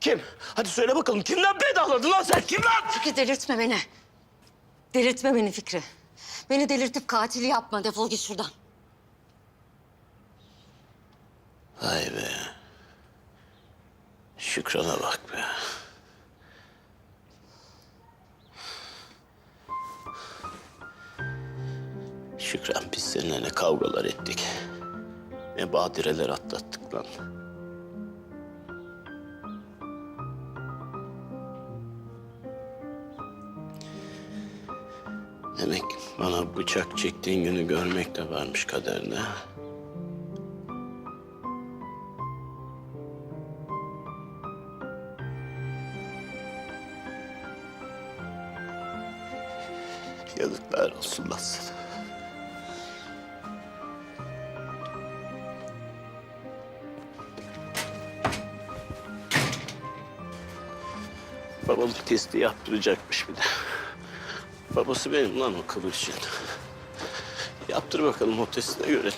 Kim? Hadi söyle bakalım kimden pedahladın lan sen? Kim lan? Fikri delirtme beni. Delirtme beni Fikri. Beni delirtip katili yapma. Defol git şuradan. Vay be. Şükran'a bak be. Şükran biz seninle ne kavgalar ettik. Ne badireler atlattık lan. Demek bana bıçak çektiğin günü görmek de varmış kaderine. Yazıklar olsun lan. Babalık testi yaptıracakmış bir de. Babası benim lan o kıvırcık. Yaptır bakalım o testine göre.